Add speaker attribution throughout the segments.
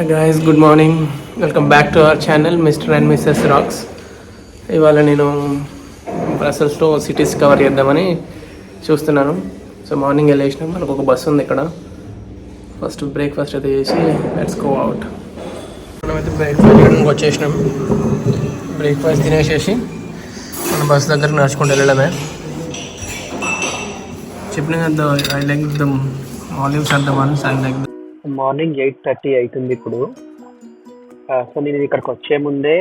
Speaker 1: Hi guys good morning welcome back to our channel Mr and Mrs Rocks ఇవాళ నేను బ్రసెల్స్లో cities cover చేద్దామని చూస్తున్నాను. So morning వెళ్ళేసినాం మనకు ఒక బస్సు ఉంది ఇక్కడ. ఫస్ట్ బ్రేక్ఫాస్ట్ అయితే చేసి లెట్స్ గో అవుట్ మనమైతే బ్రేక్ఫాస్ట్ చేయడానికి వచ్చేసినాం. బ్రేక్ఫాస్ట్ తినేసేసి మన బస్ దగ్గర నడుచుకుంటూ వెళ్ళడమే. చెప్పిన కదా I like the olives or the ones I like
Speaker 2: morning eight thirty అవుతుంది ఇప్పుడు. సో నేను ఇక్కడికి వచ్చే ముందే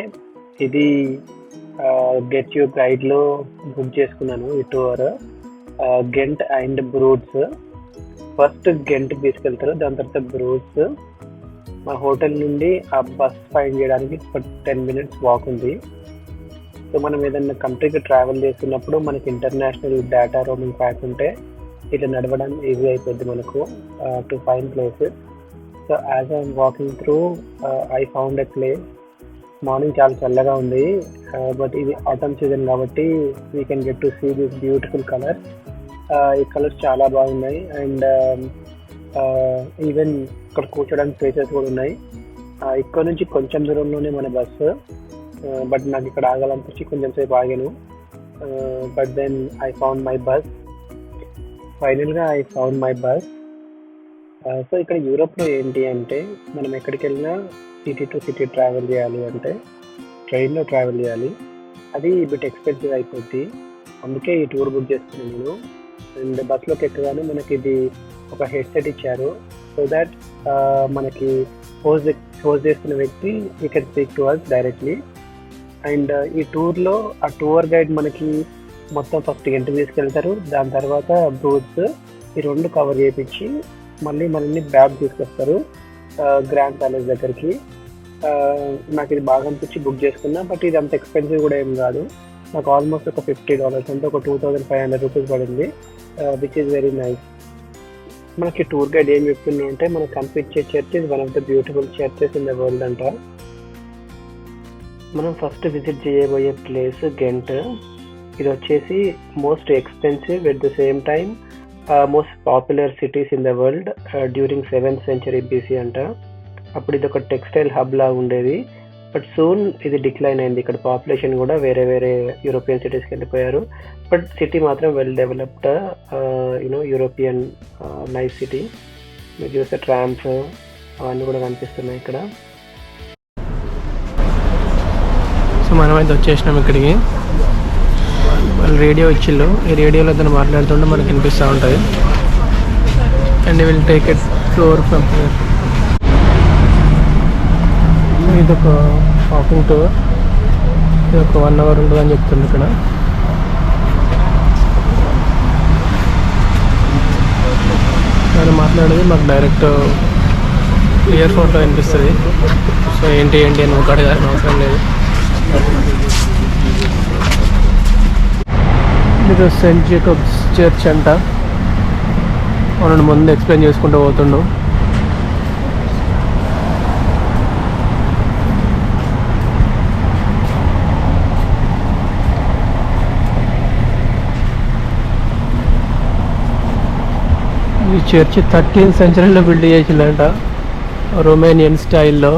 Speaker 2: ఇది గెట్ యూ గైడ్లో బుక్ చేసుకున్నాను ఈ tour Ghent and Bruges first Ghent తీసుకెళ్తారు దాని తర్వాత బ్రూట్స్ మా హోటల్ నుండి ఆ బస్ ఫైండ్ చేయడానికి ఒక టెన్ మినిట్స్ వాక్ ఉంది. సో మనం ఏదైనా కంట్రీకి ట్రావెల్ చేస్తున్నప్పుడు మనకి ఇంటర్నేషనల్ డేటా రోమింగ్ ప్యాక్ ఉంటే ఇట్లా నడవడం ఈజీ అయిపోద్ది మనకు to find places so as I'm walking through I found a place morning చాలా చల్లగా ఉంది. Uh, బట్ ఇది ఆటమ్ సీజన్ కాబట్టి we can get to see this beautiful colour ఈ కలర్స్ చాలా బాగున్నాయి. అండ్ ఈవెన్ um, uh, ఇక్కడ కూర్చోడానికి ప్లేసెస్ కూడా ఉన్నాయి. Uh, ఇక్కడ నుంచి కొంచెం దూరంలోనే మన బస్సు బట్ నాకు ఇక్కడ ఆగాలనిపించి కొంచెం సేపు ఆగాను. But then I found my bus ఫైనల్గా I found my bus so ఇక్కడ యూరోప్లో ఏంటి అంటే మనం ఎక్కడికి వెళ్ళినా సిటీ టు సిటీ ట్రావెల్ చేయాలి అంటే ట్రైన్లో ట్రావెల్ చేయాలి. అది బిట్ ఎక్స్పెన్సివ్ అయిపోద్ది. అందుకే ఈ టూర్ బుక్ చేసుకున్నాను నేను. అండ్ బస్లోకి ఎక్కగానే మనకి ఇది ఒక హెడ్సెట్ ఇచ్చారు. సో దాట్ మనకి హోస్ట్ హోస్ట్ చేస్తున్న వ్యక్తి he can speak to us directly and ఈ టూర్లో ఆ టూర్ గైడ్ మనకి మొత్తం ఫస్ట్ ఇంటికి తీసుకెళ్తారు దాని తర్వాత బ్రూట్స్ ఈ రెండు కవర్ చేయించి మళ్ళీ మనల్ని బ్యాగ్ తీసుకొస్తారు గ్రాండ్ ప్యాలెస్ దగ్గరికి. నాకు ఇది బాగా అనిపించి బుక్ చేసుకున్నా బట్ ఇది అంత ఎక్స్పెన్సివ్ కూడా ఏం కాదు. నాకు ఆల్మోస్ట్ ఒక ఫిఫ్టీ డాలర్స్ అంటే ఒక two thousand five hundred rupees పడింది విచ్ ఈస్ వెరీ నైస్ మనకి టూర్ గైడ్ ఏం చెప్తున్నా అంటే మనం కనిపించే church is one of the beautiful churches in the world అంట. మనం ఫస్ట్ విజిట్ చేయబోయే ప్లేస్ గెంట్ ఇది వచ్చేసి most expensive at the same time most popular cities in the world during seventh century BC అంట. అప్పుడు ఇది ఒక టెక్స్టైల్ హబ్ లా ఉండేది. బట్ సూన్ ఇది డిక్లైన్ అయింది. ఇక్కడ పాపులేషన్ కూడా వేరే వేరే యూరోపియన్ సిటీస్కి వెళ్ళిపోయారు. బట్ సిటీ మాత్రం well developed you know European nice city మీరు చూస్తే ట్రామ్స్ అవన్నీ కూడా కనిపిస్తున్నాయి ఇక్కడ.
Speaker 1: సో మనమైతే వచ్చేసినాం ఇక్కడికి. వాళ్ళు రేడియో ఇచ్చిళ్ళు. ఈ రేడియోలో అతను మాట్లాడుతుంటే మనకి వినిపిస్తూ ఉంటుంది. And will take it floor from ఇది ఒక వాకింగ్ టూర్ ఇది ఒక వన్ అవర్ ఉంటుందని చెప్తుంది ఇక్కడ. ఆయన మాట్లాడేది మాకు డైరెక్ట్ ఇయర్ ఫోన్లో వినిపిస్తుంది. సో ఏంటి ఏంటి అని ఒక అవసరం లేదు. ఇది సెయింట్ జేకబ్స్ చర్చ్ అంట. మనం ముందు ఎక్స్ప్లెయిన్ చేసుకుంటూ పోతుండు. ఈ చర్చ్ థర్టీన్త్ సెంచరీలో బిల్డ్ చేసిందంట రొమేనియన్ స్టైల్లో.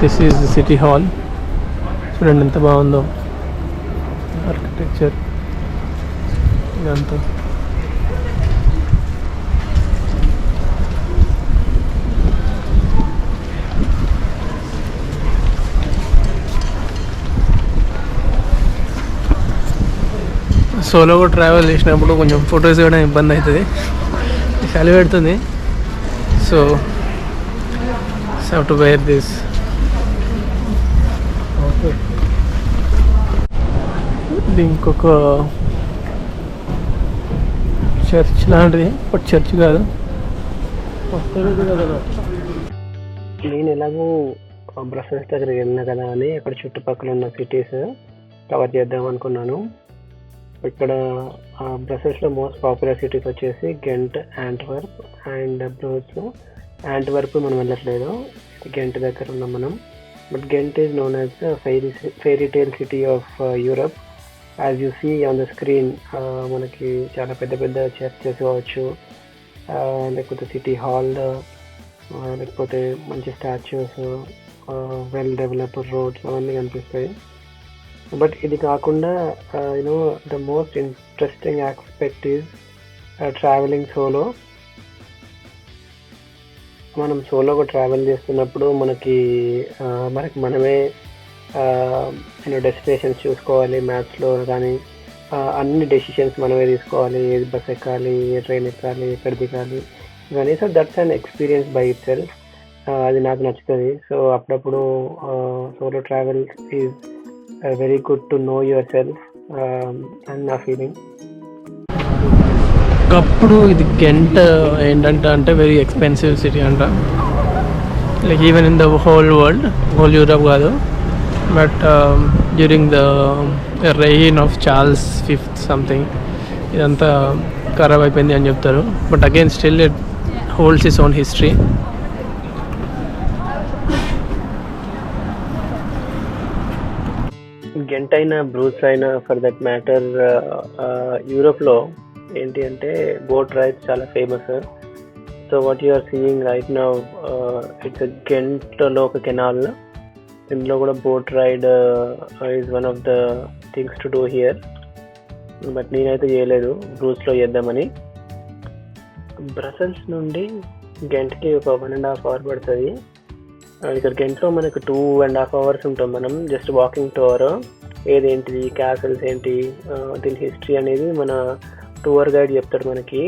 Speaker 1: దిస్ ఈజ్ సిటీ హాల్ చూడండి ఎంత బాగుందో. ఆర్కిటెక్చర్ ఇదంతా. సోలోగా ట్రావెల్ చేసినప్పుడు కొంచెం ఫొటోస్ కూడా ఇబ్బంది అవుతుంది. చలి పెడుతుంది. So have to wear this ఇది ఇంకొక చర్చ్ లాంటిది. బట్ చర్చ్ కాదు.
Speaker 2: నేను ఎలాగో బ్రసెల్స్ దగ్గరికి వెళ్ళినా కదా అని అక్కడ చుట్టుపక్కల ఉన్న సిటీస్ కవర్ చేద్దాం అనుకున్నాను. ఇక్కడ బ్రసెల్స్లో మోస్ట్ పాపులర్ సిటీస్ వచ్చేసి Ghent Antwerp and Bruges Antwerp మనం వెళ్ళట్లేదు. గెంట్ దగ్గర ఉన్నాం మనం. But Ghent is known as fairy fairy fairy city of Europe. As you see on the screen మనకి చాలా పెద్ద పెద్ద చర్చెస్ కావచ్చు uh, లేకపోతే సిటీ హాల్ uh, లేకపోతే మంచి స్టాచ్యూస్ వెల్ డెవలప్డ్ రోడ్స్ అవన్నీ కనిపిస్తాయి. బట్ ఇది కాకుండా you know the most interesting aspect is travelling solo మనం సోలోగా ట్రావెల్ చేస్తున్నప్పుడు మనకి uh, మనకి మనమే నేను డెస్టినేషన్స్ చూసుకోవాలి మ్యాప్స్లో కానీ అన్ని డెసిషన్స్ మనమే తీసుకోవాలి. ఏది బస్ ఎక్కాలి ఏ ట్రైన్ ఎక్కాలి ఎక్కడ దిగాలి ఇవన్నీ. So that's an experience by itself అది నాకు నచ్చుతుంది. సో అప్పుడప్పుడు solo travel is very good to know yourself and నా ఫీలింగ్
Speaker 1: ఒకప్పుడు ఇది గెంట్ ఏంటంటే అంటే వెరీ ఎక్స్పెన్సివ్ సిటీ అంట. Like even in the whole world whole Europe కాదు. But during the reign of Charles fifth something ఇదంతా ఖరాబ్ అయిపోయింది అని చెప్తారు. But again still it holds its own history
Speaker 2: Ghent అయినా బ్రూస్ అయినా ఫర్ దట్ మ్యాటర్ యూరోప్లో ఏంటి అంటే బోట్ రైడ్స్ చాలా famous so what you are seeing right now it's గెంట్లో ఒక కెనాల్ ఇందులో కూడా boat ride is one of the things to do here but నేనైతే చేయలేదు బ్రూస్లో చేద్దామని. బ్రసెల్స్ నుండి గెంట్కి ఒక వన్ అండ్ హాఫ్ అవర్ పడుతుంది. Uh, ఇక్కడ గెంట్లో మనకు టూ అండ్ హాఫ్ అవర్స్ ఉంటాం మనం జస్ట్ వాకింగ్ టూర్ ఏదేంటిది క్యాసల్స్ ఏంటి uh, దీని హిస్టరీ అనేది మన టూర్ గైడ్ చెప్తాడు మనకి.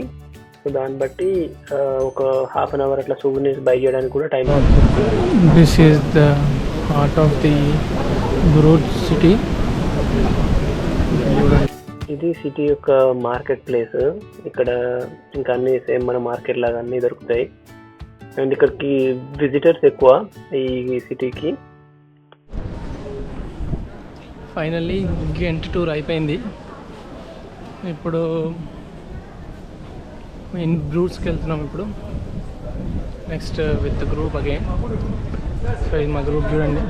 Speaker 2: సో దాన్ని బట్టి uh, ఒక హాఫ్ అన్ అవర్ అట్లా సూవినీర్స్ బై చేయడానికి కూడా టైం అవుతుంది
Speaker 1: this is the heart of the Bruges city
Speaker 2: ఇది సిటీ యొక్క మార్కెట్ ప్లేస్ ఇక్కడ ఇంకా అన్ని సేమ్ మన మార్కెట్ లాగా అన్ని దొరుకుతాయి. అండ్ ఇక్కడికి విజిటర్స్ ఎక్కువ ఈ సిటీకి
Speaker 1: ఫైనల్లీ గెంట్ టూర్ అయిపోయింది. ఇప్పుడు ఇన్ బ్రూట్స్కి వెళ్తున్నాం ఇప్పుడు. Next with group again so ఇది మా గ్రూప్ చూడండి.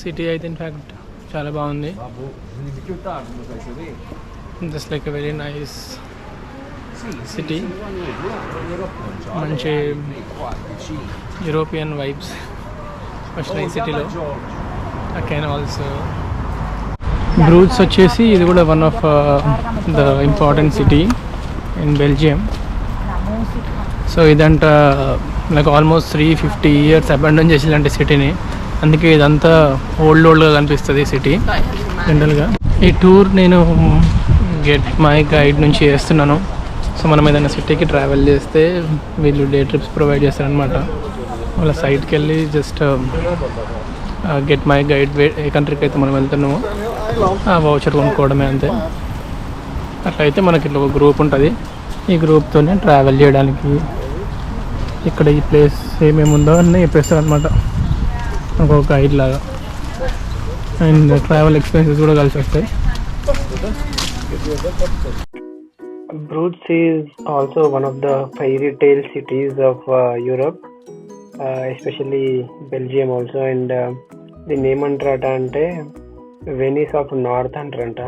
Speaker 1: సిటీ అయితే ఇన్ఫ్యాక్ట్ చాలా బాగుంది. Just like very nice city మంచి యూరోపియన్ వైబ్స్ వచ్చినాయి సిటీలో కెనాల్స్ బ్రూట్స్ వచ్చేసి ఇది కూడా one of the important city in Belgium so ఇదంట నాకు almost three fifty years abandon చేసిలాంటి సిటీని అందుకే ఇదంతా ఓల్డ్ ఓల్డ్గా కనిపిస్తుంది సిటీ జనరల్గా ఈ టూర్ నేను గెట్ మై గైడ్ నుంచి చేస్తున్నాను. సో మనం ఏదైనా సిటీకి ట్రావెల్ చేస్తే వీళ్ళు డే ట్రిప్స్ ప్రొవైడ్ చేస్తారనమాట వాళ్ళ సైట్కి వెళ్ళి జస్ట్ గెట్ మై గైడ్ ఏ కంట్రీకి అయితే మనం వెళ్తున్నామో ఆ వౌచర్ కొనుక్కోవడమే అంతే. అట్లయితే మనకి ఇట్లా ఒక గ్రూప్ ఉంటుంది. ఈ గ్రూప్తోనే ట్రావెల్ చేయడానికి ఇక్కడ ఈ ప్లేస్ ఏమేమి ఉందో అన్నీ చెప్పేస్తారు అనమాట ఒక గైడ్ లాగా. అండ్ ట్రావెల్ ఎక్స్పెన్సెస్ కూడా కలిసి వస్తాయి.
Speaker 2: Brugge is also one of the fairy tale cities of uh, Europe, uh, especially Belgium also. And uh, దీన్ని ఏమంటారట అంటే వెనీస్ ఆఫ్ నార్త్ అంటారంట.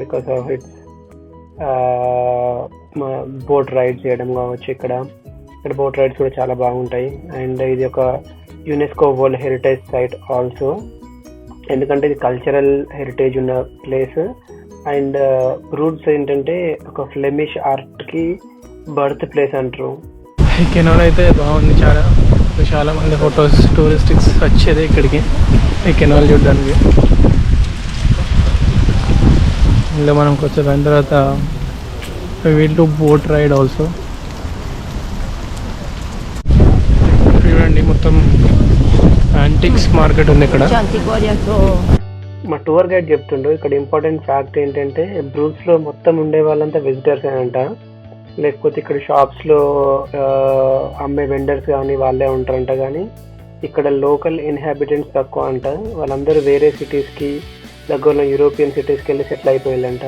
Speaker 2: Because of its boat ride చేయడం కావచ్చు ఇక్కడ. ఇక్కడ బోట్ రైడ్స్ కూడా చాలా బాగుంటాయి. అండ్ ఇది ఒక UNESCO world heritage site also. ఎందుకంటే ఇది కల్చరల్ హెరిటేజ్ ఉన్న ప్లేస్. అండ్ రూట్స్ ఏంటంటే ఒక ఫ్లెమిష్ ఆర్ట్కి బర్త్ ప్లేస్ అంటారు.
Speaker 1: ఈ కెనాల్ అయితే బాగుంది చాలా. చాలా మంది ఫొటోస్ టూరిస్టిక్స్ వచ్చేది ఇక్కడికి. ఈ కెనాల్ చూడడానికి. ఇందులో మనం కొంచెం దాని తర్వాత we'll to boat ride also చూడండి మొత్తం యాంటిక్స్ మార్కెట్ ఉంది ఇక్కడ.
Speaker 2: మా టూర్ గైడ్ చెప్తుండు ఇక్కడ ఇంపార్టెంట్ ఫ్యాక్ట్ ఏంటంటే బ్రూస్లో మొత్తం ఉండే వాళ్ళంతా విజిటర్స్ అంట. లేకపోతే ఇక్కడ షాప్స్లో ఆ, అమ్మే వెండర్స్ కానీ వాళ్ళే ఉంటారంట కానీ ఇక్కడ లోకల్ ఇన్హాబిటెంట్స్ తక్కువ అంట. వాళ్ళందరూ వేరే సిటీస్కి దగ్గరలో యూరోపియన్ సిటీస్కి వెళ్ళి సెటిల్ అయిపోయిందంట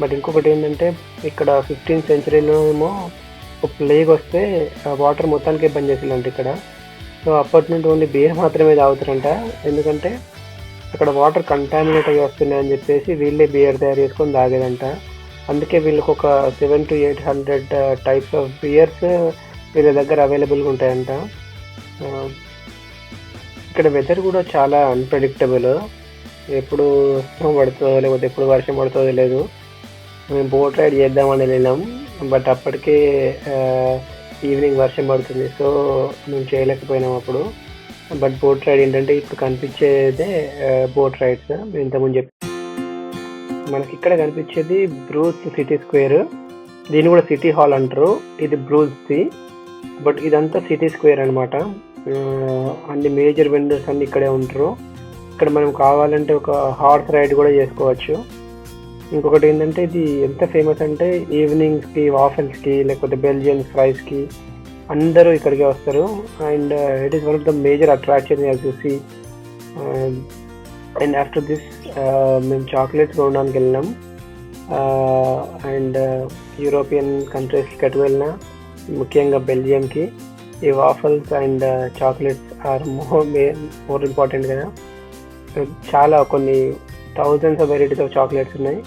Speaker 2: బట్ ఇంకొకటి ఏంటంటే ఇక్కడ ఫిఫ్టీన్త్ సెంచరీలో ఏమో ఒక ప్లేగ్ వస్తే వాటర్ మొత్తానికి బంద్ చేసిందంట ఇక్కడ. సో అప్పటి నుండి ఓన్లీ బీర్ మాత్రమే తాగుతారంట. ఎందుకంటే అక్కడ వాటర్ కంటామినేట్ అయ్యి వస్తున్నాయని చెప్పేసి వీళ్ళే బియర్ తయారు చేసుకొని తాగేదంట. అందుకే వీళ్ళకి ఒక seven to eight hundred types of beers వీళ్ళ దగ్గర అవైలబుల్గా ఉంటాయంట. ఇక్కడ వెదర్ కూడా చాలా అన్ప్రెడిక్టబుల్ ఎప్పుడు స్నో పడుతుందో లేకపోతే ఎప్పుడు వర్షం పడుతుందో తెలియదు మేము బోట్ రైడ్ చేద్దామని వెళ్ళినాం. బట్ అప్పటికే uh, ఈవినింగ్ వర్షం పడుతుంది. సో మేము చేయలేకపోయినాం అప్పుడు. బట్ బోట్ రైడ్ ఏంటంటే ఇప్పుడు కనిపించేదే బోట్ రైడ్స్. ఇంతకుముందు చెప్పి మనకి ఇక్కడ కనిపించేది బ్రూస్ సిటీ స్క్వేర్. దీన్ని కూడా సిటీ హాల్ అంటారు. ఇది బ్రూస్ది బట్ ఇదంతా సిటీ స్క్వేర్ అనమాట అన్ని మేజర్ వెండర్స్ అన్ని ఇక్కడే ఉంటారు. ఇక్కడ మనం కావాలంటే ఒక హార్స్ రైడ్ కూడా చేసుకోవచ్చు. ఇంకొకటి ఏంటంటే ఇది ఎంత ఫేమస్ అంటే ఈవినింగ్స్కి వాఫెల్స్కి లేకపోతే బెల్జియన్ ఫ్రైస్కి అందరూ ఇక్కడికే వస్తారు. And it is one of the major attraction చూసి అండ్ ఆఫ్టర్ దిస్ మేము చాక్లెట్స్ కొనడానికి వెళ్ళినాం. అండ్ యూరోపియన్ కంట్రీస్కి అటు వెళ్ళినా ముఖ్యంగా బెల్జియంకి ఈ waffles and chocolates are more more important కదా. Uh, చాలా కొన్ని thousands of varieties of chocolates ఉన్నాయి.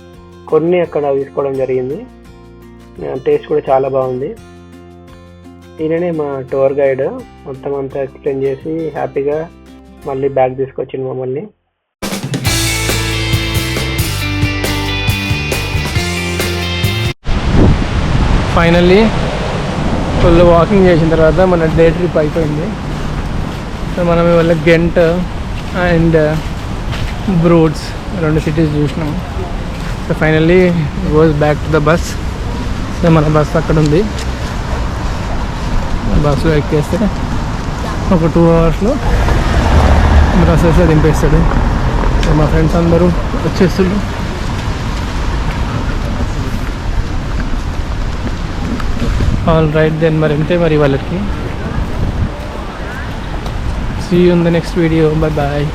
Speaker 2: కొన్ని అక్కడ తీసుకోవడం జరిగింది. టేస్ట్ కూడా చాలా బాగుంది. ఈయననే మా టూర్ గైడ్ మొత్తం అంతా ఎక్స్ప్లెయిన్ చేసి హ్యాపీగా మళ్ళీ బ్యాగ్ తీసుకొచ్చింది మమ్మల్ని.
Speaker 1: ఫైనల్లీ ఫుల్ వాకింగ్ చేసిన తర్వాత మన డే ట్రిప్ అయిపోయింది. సో మనం ఇవాళ గెంట్ అండ్ బ్రూట్స్ రెండు సిటీస్ చూసినాం. So finally goes back to the bus. So మన బస్ అక్కడ ఉంది. బస్సులో ఎక్కేస్తే ఒక టూ అవర్స్లో బ్రసెస్ దింపేస్తాడు. సో మా ఫ్రెండ్స్ అందరూ వచ్చేస్తున్నారు. ఆల్ రైట్ దెన్ మరి అంతే మరి వాళ్ళకి. See in the next video bye bye